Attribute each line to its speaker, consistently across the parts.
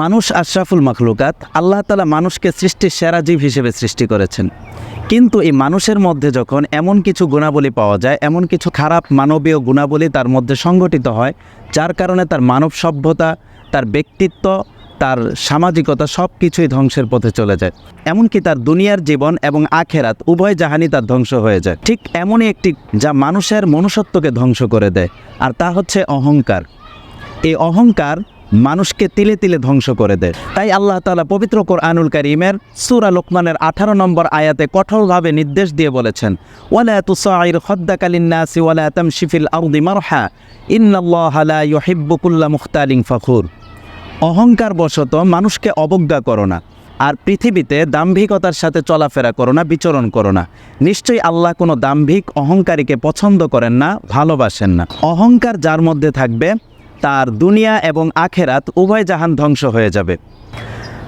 Speaker 1: মানুষ আশরাফুল মাখলুকাত আল্লাহ তালা মানুষকে সৃষ্টির সেরা জীব হিসেবে সৃষ্টি করেছেন। কিন্তু এই মানুষের মধ্যে যখন এমন কিছু গুণাবলী পাওয়া যায়, এমন কিছু খারাপ মানবীয় গুণাবলী তার মধ্যে সংগঠিত হয়, যার কারণে তার মানব সভ্যতা, তার ব্যক্তিত্ব, তার সামাজিকতা সব কিছুই ধ্বংসের পথে চলে যায়। এমনকি তার দুনিয়ার জীবন এবং আখেরাত উভয় জাহানি তার ধ্বংস হয়ে যায়। ঠিক এমনই একটি যা মানুষের মনুষ্যত্বকে ধ্বংস করে দেয়, আর তা হচ্ছে অহংকার। এই অহংকার মানুষকে তিলে তিলে ধ্বংস করে দেয়। তাই আল্লাহ তালা পবিত্র কোরআনুল কারীমের সূরা লোকমানের আঠারো নম্বর আয়াতে কঠোরভাবে নির্দেশ দিয়ে বলেছেন ফখুর। অহংকার বশত মানুষকে অবজ্ঞা করো না, আর পৃথিবীতে দাম্ভিকতার সাথে চলাফেরা করো না, বিচরণ করো না। নিশ্চয়ই আল্লাহ কোনো দাম্ভিক অহংকারীকে পছন্দ করেন না, ভালোবাসেন না। অহংকার যার মধ্যে থাকবে তার দুনিয়া এবং আখেরাত উভয় জাহান ধ্বংস হয়ে যাবে।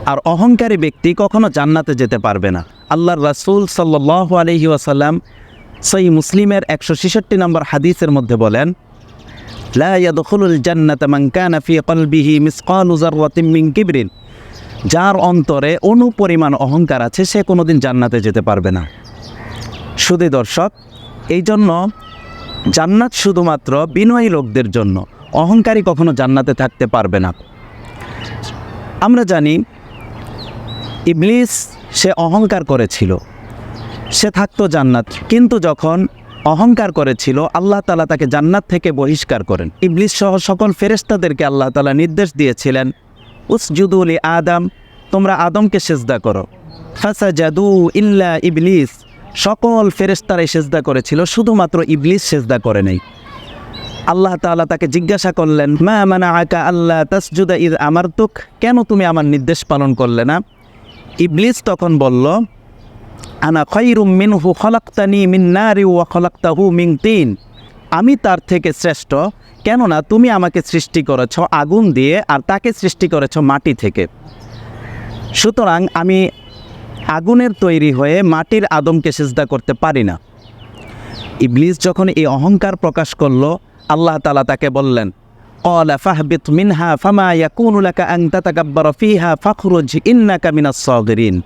Speaker 1: আর অহংকারী ব্যক্তি কখনো জান্নাতে যেতে পারবে না। আল্লাহর রাসূল সাল্লাহ আলহি ওয়াসাল্লাম সই মুসলিমের একশো ছেষট্টি নম্বর হাদিসের মধ্যে বলেন কিবরিন। যার অন্তরে অনুপরিমাণ অহংকার আছে, সে কোনোদিন জান্নাতে যেতে পারবে না। শুধু দর্শক এই জন্য জান্নাত শুধুমাত্র বিনয়ী লোকদের জন্য অহংকারী কখনো জান্নাতে থাকতে পারবে না। আমরা জানি, ইবলিস সে অহংকার করেছিল। সে থাকতো জান্নাত, কিন্তু যখন অহংকার করেছিল, আল্লাহ তালা তাকে জান্নাত থেকে বহিষ্কার করেন। ইবলিস সহ সকল ফেরেস্তাদেরকে আল্লাহ তালা নির্দেশ দিয়েছিলেন উস উসজুদুল আদম, তোমরা আদমকে সেজদা করো। ফাসা জাদু ইল্লা ইবলিস। সকল ফেরেস্তারাই সেজদা করেছিল, শুধুমাত্র ইবলিস সেজদা করে নেই। আল্লাহ তাআলা তাকে জিজ্ঞাসা করলেন, মা মানা আকা আল্লাহ তাসজুদা ইদ আমারতুক? কেন তুমি আমার নির্দেশ পালন করলে না? ইবলিস তখন বলল, আনা খৈরুম মিনহু খলাক্তানি মিন নারি ওয়া খলাক্তাহু মিন তিন। আমি তার থেকে শ্রেষ্ঠ, কেননা তুমি আমাকে সৃষ্টি করেছ আগুন দিয়ে আর তাকে সৃষ্টি করেছ মাটি থেকে। সুতরাং আমি আগুনের তৈরি হয়ে মাটির আদমকে সেজদা করতে পারি না। ইবলিস যখন এই অহংকার প্রকাশ করল আল্লাহ তালা তাকে বললেন কলা ফাহবিত মিনহা ফামায়া কুনুলাকা আংতা তাকাব্বর ফিহা ফখরুজ ইন্নাকা মিনাস সগরিন।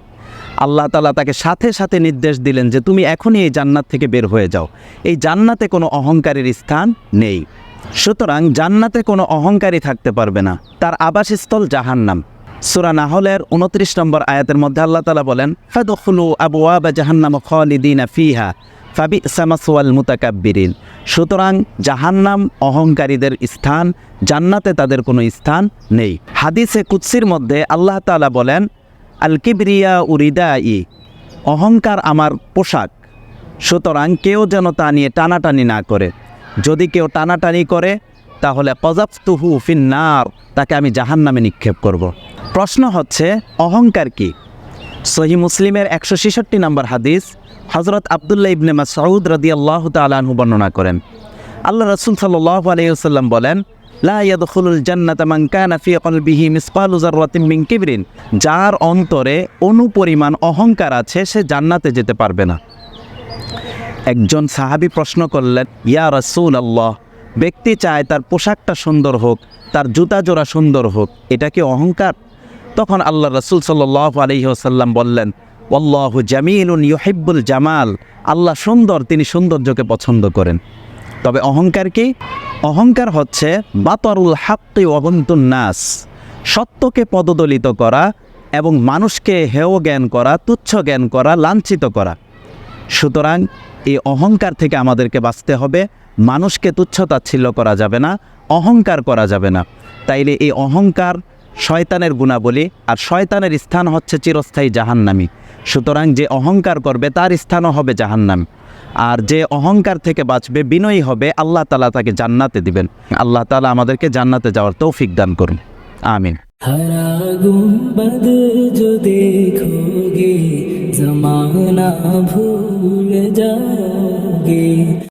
Speaker 1: আল্লাহ তালা তাকে সাথে সাথে নির্দেশ দিলেন যে, তুমি এখনই এই জান্নাত থেকে বের হয়ে যাও। এই জান্নাতে কোনো অহংকারের স্থান নেই। সুতরাং জান্নাতে কোনো অহংকারী থাকতে পারবে না। তার আবাসস্থল জাহান্নাম। সুরা নাহলের উনত্রিশ নম্বর আয়াতের মধ্যে আল্লাহ তালা বলেন, ফাদুখলু আবু আবা জাহান্নাম খালিদিনা ফিহা। ফাবি সামাসওয়াল মুতাকাব্বিরিন। সুতরাং জাহান্নাম অহংকারীদের স্থান, জান্নাতে তাদের কোনো স্থান নেই। হাদিসে কুৎসির মধ্যে আল্লাহ তাআলা বলেন, আল কিবরিয়া উরিদা ই অহংকার আমার পোশাক। সুতরাং কেউ যেন তা নিয়ে টানাটানি না করে। যদি কেউ টানাটানি করে, তাহলে কজাফতুহু ফিন্নার, তাকে আমি জাহান্নামে নিক্ষেপ করব। প্রশ্ন হচ্ছে, অহংকার কি? সহি মুসলিমের একশো ছেষট্টি নম্বর হাদিস হজরত আবদুল্লাহ ইবনে মাসউদ রদি আল্লাহ তালাহু বর্ণনা করেন। আল্লাহ রসুল সাল্লাহ আলাইসাল্লাম বলেন যার অন্তরে অনুপরিমাণ অহংকার আছে, সে জান্নাতে যেতে পারবে না। একজন সাহাবী প্রশ্ন করলেন, ইয়া রসুল আল্লাহ ব্যক্তি চায় তার পোশাকটা সুন্দর হোক, তার জুতা জোড়া সুন্দর হোক, এটা কি অহংকার? তখন আল্লাহ রসুল সাল্লাহ আলহিহসাল্লাম বললেন ওল্লাহ জামিলুন ইউহিব্বুল জামাল। আল্লাহ সুন্দর, তিনি সৌন্দর্যকে পছন্দ করেন। তবে অহংকার কি? অহংকার হচ্ছে বাতরুল হাক্কি অবন্তুন নাস। সত্যকে পদদলিত করা এবং মানুষকে হেয় জ্ঞান করা, তুচ্ছ জ্ঞান করা, লাঞ্ছিত করা। সুতরাং এই অহংকার থেকে আমাদেরকে বাঁচতে হবে। মানুষকে তুচ্ছতাচ্ছিল্য করা যাবে না, অহংকার করা যাবে না। তাইলে এই অহংকার শয়তানের গুণাবলী, আর শয়তানের স্থান হচ্ছে চিরস্থায়ী জাহান্নামি। সুতরাং যে অহংকার করবে তার স্থানও হবে জাহান্নাম আর যে অহংকার থেকে বাঁচবে বিনয়ী হবে আল্লাহ তালা তাকে জান্নাতে দিবেন আল্লাহ তালা আমাদেরকে জান্নাতে যাওয়ার তৌফিক দান করুন আমিন
Speaker 2: हरा गुंबद जो देखोगे जमाना भूल जाओगे